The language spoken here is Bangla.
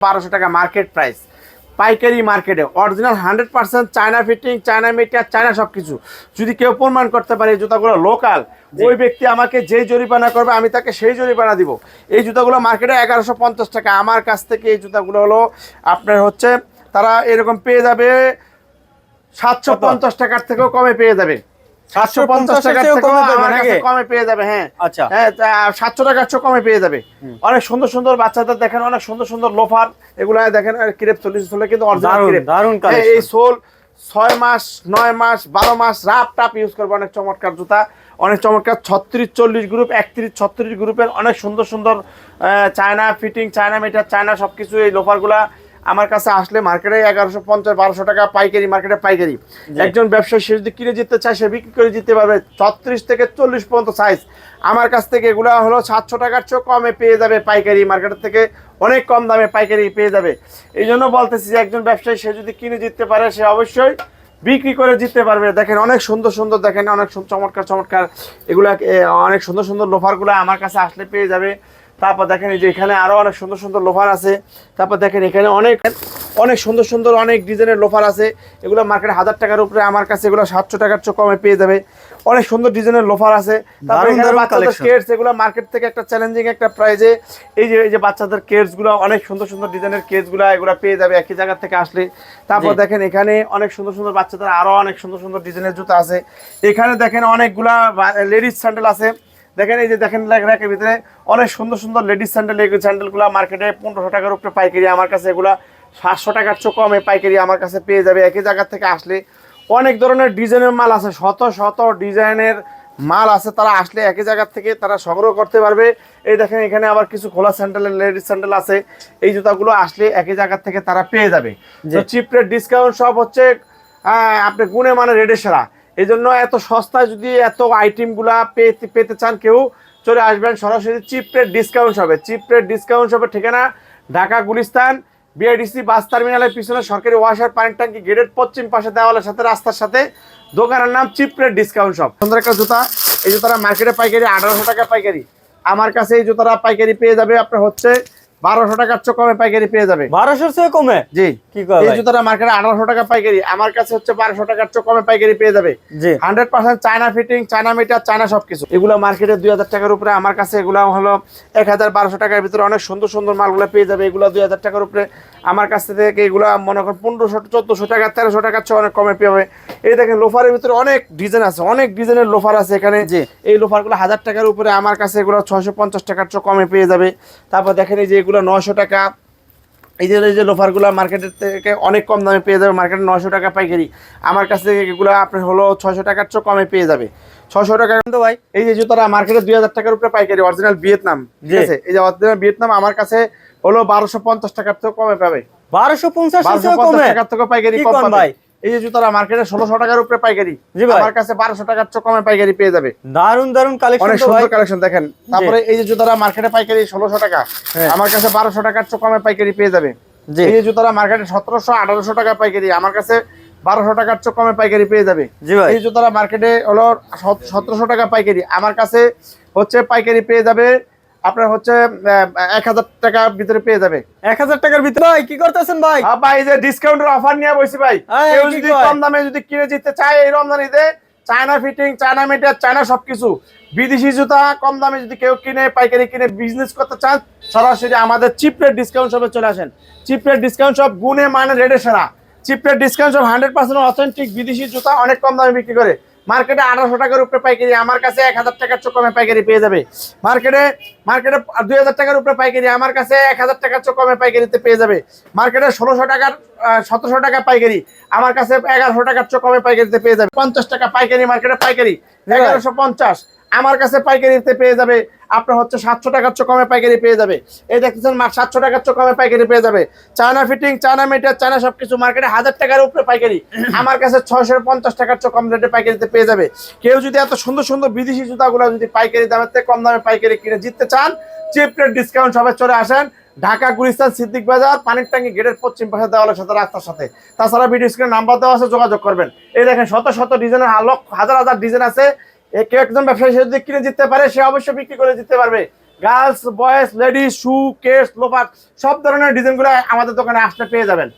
বারোশো টাকা মার্কেট প্রাইস পাইকারি মার্কেটে original hundred percent China fitting China meter China সব কিছু যদি কেউ প্রমাণ করতে পারে এই জুতাগুলো লোকাল ওই ব্যক্তি আমাকে যেই জরিমানা করবে আমি তাকে সেই জরিমানা দিব। এই জুতাগুলো মার্কেটে এগারোশো পঞ্চাশ টাকা। আমার কাছ থেকে এই জুতাগুলো হলো আপনার হচ্ছে তারা এরকম পেয়ে যাবে সাতশো পঞ্চাশ টাকার থেকেও কমে পেয়ে যাবে। সাতশো পঞ্চাশ কমে পেয়ে যাবে হ্যাঁ। আচ্ছা। হ্যাঁ সাতশো টাকার চেয়ে কমে পেয়ে যাবে। অনেক সুন্দর সুন্দর বাচ্চাদের দেখেন অনেক সুন্দর সুন্দর লোফার এগুলো দেখেন ক্রেপ চল্লিশ চলে কিন্তু অরিজিনাল ক্রেপ। দারুণ হ্যাঁ, এই সোল ছয় মাস নয় মাস বারো মাস রাপ টাপ ইউজ করব অনেক চমৎকার জুতা। অনেক চমৎকার ছত্রিশ চল্লিশ গ্রুপ একত্রিশ ছত্রিশ গ্রুপের অনেক সুন্দর সুন্দর China fitting China meter China সব কিছু এই লোফারগুলা আমার কাছে আসলে মার্কেটে এগারোশো পঞ্চাশ বারোশো টাকা পাইকারি মার্কেটে পাইকারি। একজন ব্যবসায়ী সে যদি কিনে জিততে চায় সে বিক্রি করে জিততে পারবে ছত্রিশ থেকে চল্লিশ পর্যন্ত সাইজ আমার কাছ থেকে এগুলো হলো সাতশো টাকার চেয়েও কমে পেয়ে যাবে পাইকারি মার্কেটের থেকে। অনেক কম দামে পাইকারি পেয়ে যাবে। এই জন্য বলতেছি যে একজন ব্যবসায়ী সে যদি কিনে জিততে পারে সে অবশ্যই বিক্রি করে জিততে পারবে। দেখেন অনেক সুন্দর সুন্দর দেখেন অনেক চমৎকার চমৎকার এগুলা অনেক সুন্দর সুন্দর লোফারগুলো আমার কাছে আসলে পেয়ে যাবে। তারপর দেখেন এই যে এখানে আরও অনেক সুন্দর সুন্দর লোফার আছে। তারপর দেখেন এখানে অনেক অনেক সুন্দর সুন্দর অনেক ডিজাইনের লোফার আছে। এগুলো মার্কেটে হাজার টাকার উপরে আমার কাছে এগুলো সাতশো টাকার চেয়ে কমে পেয়ে যাবে। অনেক সুন্দর ডিজাইনের লোফার আছে। তারপর বাচ্চাদের কেটস এগুলো মার্কেট থেকে একটা চ্যালেঞ্জিং একটা প্রাইজে এই যে এই যে বাচ্চাদের কেটসগুলো অনেক সুন্দর সুন্দর ডিজাইনের কেটসগুলো এগুলো পেয়ে যাবে একই জায়গা থেকে আসলে। তারপর দেখেন এখানে অনেক সুন্দর সুন্দর বাচ্চাদের আরও অনেক সুন্দর সুন্দর ডিজাইনের জুতো আছে। এখানে দেখেন অনেকগুলা লেডিস স্যান্ডেল আছে। দেখেন এই যে দেখেন র্যাকের ভিতরে অনেক সুন্দর সুন্দর লেডিস স্যান্ডেল এই স্যান্ডেলগুলো মার্কেটে পনেরোশো টাকার উপরে পাইকারি আমার কাছে এগুলা সাতশো টাকার চেয়ে কমে পাইকারি আমার কাছে পেয়ে যাবে। একই জায়গার থেকে আসলে অনেক ধরনের ডিজাইনের মাল আছে শত শত ডিজাইনের মাল আছে তারা আসলে একই জায়গার থেকে তারা সংগ্রহ করতে পারবে। এই দেখেন এখানে আবার কিছু খোলা স্যান্ডেলের লেডিস স্যান্ডেল আছে এই জুতাগুলো আসলে একই জায়গার থেকে তারা পেয়ে যাবে। চিপ রেট ডিসকাউন্ট সব হচ্ছে আপনি গুণে মানে রেডে সেরা। এই জন্য এত সস্তায় যদি এত আইটেমগুলা পেতে পেতে চান কেউ, চলে আসবেন সরাসরি চিপ রেট ডিসকাউন্ট হবে চিপ ডিসকাউন্ট হবে ঠিকানা ঢাকা, গুলিস্তান বিআইডিসি বাস টার্মিনালের পিছনে সরকারি ওয়াশার পানির ট্যাঙ্কি গেটের পশ্চিম পাশে দেওয়ালের সাথে রাস্তার সাথে। দোকানের নাম চিপ রেট ডিসকাউন্ট শপ সুন্দর একটা জুতা, এই জুতারা মার্কেটে পাইকারি, আঠারোশো টাকা পাইকারি। আমার কাছে এই জুতাটা পাইকারি পেয়ে যাবে, আপনার হচ্ছে বারোশো টাকার চেয়ে কমে পাইকারি পেয়ে যাবে। বারোশোর চেয়ে কমে? জি। কি এই জুতাটা মার্কেটে আঠারোশো টাকা পাইকারি। আমার কাছে হচ্ছে বারোশো টাকার চেয়ে কমে পাইকারি পেয়ে যাবে। জি। Hundred percent China fitting China meter China সবকিছু। এগুলো মার্কেটে দুই হাজার টাকার উপরে। আমার কাছে এগুলো হলো এক হাজার বারোশো টাকার ভিতরে অনেক সুন্দর সুন্দর মালগুলো পেয়ে যাবে। এগুলো দুই হাজার টাকার উপরে। আমার কাছ থেকে এগুলো মনে করেন পনেরোশো চোদ্দোশো টাকা তেরোশো টাকার চেয়ে অনেক কমে পেয়ে যাবে। এই দেখেন লোফারের ভিতরে অনেক ডিজাইন আছে। অনেক ডিজাইনের লোফার আছে এখানে। যে এই লোফারগুলো হাজার টাকার উপরে। আমার কাছে এগুলো ছয়শো পঞ্চাশ টাকার চেয়ে কমে পেয়ে যাবে। তারপর দেখেন এই যে এগুলো নশো টাকা। এই যে এই যে লোফারগুলো মার্কেটের থেকে অনেক কম দামে পেয়ে যাবে মার্কেটে নশো টাকা পাইকারি। আমার কাছ থেকে এগুলো আপনার হলো ছয়শো টাকার চেয়ে কমে পেয়ে যাবে। ছশো টাকা তো ভাই এই যে জুতারা মার্কেটে দুই হাজার টাকার উপরে পাইকারি অরিজিনাল ভিয়েতনাম ঠিক আছে? এই যে অরিজিনাল ভিয়েতনাম আমার কাছে হলো বারোশো পঞ্চাশ টাকার থেকে কমে পাবে। বারোশো পঞ্চাশ টাকার থেকে পাইকারি কম পাবে। ভাই? এই যে জুতারা মার্কেটে ষোলোশো টাকার উপরে পাইকারি। আমার কাছে বারোশো টাকার চেয়ে কমে পাইকারি পেয়ে যাবে। দারুণ দারুণ কালেকশন অনেক সুন্দর কালেকশন দেখেন। তারপরে এই যে জুতারা মার্কেটে পাইকারি ষোলোশো টাকা। হ্যাঁ। আমার কাছে বারোশো টাকার চেয়ে কমে পাইকারি পেয়ে যাবে। এই যে জুতারা মার্কেটে সতেরোশো আঠারোশো টাকা পাইকারি। আমার কাছে বারোশো টাকার চেয়ে কমে পাইকারি পেয়ে যাবে। এই জুতারা মার্কেটে হলো সতেরোশো টাকা পাইকারি। আমার কাছে হচ্ছে পাইকারি পেয়ে যাবে আপনার হচ্ছে এক হাজার টাকা ভিতরে পেয়ে যাবে। এক হাজার টাকার ভিতরে। ভাই কি করতেছেন ভাই? ভাই যে ডিসকাউন্টের অফার নিয়ে বসি ভাই। কেউ যদি কম দামে যদি কিনে জিততে চায় এই রমজান ঈদে China fitting China meter China সবকিছু। বিদেশি জুতা কম দামে যদি কেউ কিনে পাইকারি কিনে বিজনেস করতে চান সরাসরি আমাদের চিপ রেট ডিসকাউন্ট শপে চলে আসেন। চিপ রেট ডিসকাউন্ট শপ গুণে মানে রেডে সেরা। Cheap rate discount shop hundred percent authentic বিদেশি জুতা অনেক কম দামে বিক্রি করে। মার্কেটে আঠারোশো টাকার উপরে পাইকারি আমার কাছে এক হাজার টাকার চোখ কমে পাইকারি পেয়ে যাবে। মার্কেটে মার্কেটে দুই হাজার টাকার উপরে পাইকারি আমার কাছে এক হাজার টাকার চোখ কমে পাইকারিতে পেয়ে যাবে। মার্কেটে ষোলোশো টাকার সতেরোশো টাকা পাইকারি আমার কাছে এগারোশো টাকার চোখ কমে পাইকারিতে পেয়ে যাবে। পঞ্চাশ টাকা পাইকারি মার্কেটে পাইকারি এগারোশো পঞ্চাশ। আমার কাছে পাইকারিতে পেয়ে যাবে। আপনার হচ্ছে সাতশো টাকার চোখ কমে পাইকারি পেয়ে যাবে। এই দেখতেছেন সাতশো টাকার চোখ কমে পাইকারি পেয়ে যাবে। China fitting China meter China সবকিছু মার্কেটে হাজার টাকার উপরে পাইকারি। আমার কাছে ছয়শো পঞ্চাশ টাকার চোখ কম রেটে পাইকারিতে পেয়ে যাবে। কেউ যদি এত সুন্দর সুন্দর বিদেশি জুতাগুলো যদি পাইকারি দামের থেকে কম দামে পাইকারি কিনে জিততে চান চিপ রেট ডিসকাউন্ট সবাই চলে আসেন। ঢাকা, গুলিস্তান, সিদ্দিক বাজার, পানির ট্যাঙ্কি গেটের পশ্চিম পাশে দেওয়ালের সাথে রাস্তার সাথে। তাছাড়া ভিডিও স্ক্রিনে নাম্বার দেওয়া আছে, যোগাযোগ করবেন। এই দেখেন শত শত ডিজাইনের হালক হাজার হাজার ডিজাইন আছে। কেউ একজন ব্যবসায়ী সে যদি কিনে জিততে পারে, সে অবশ্যই বিক্রি করে জিততে পারবে। Girls, boys, ladies, shoe case loafer সব ধরনের ডিজাইনগুলো আমাদের দোকানে আসতে পেয়ে যাবেন।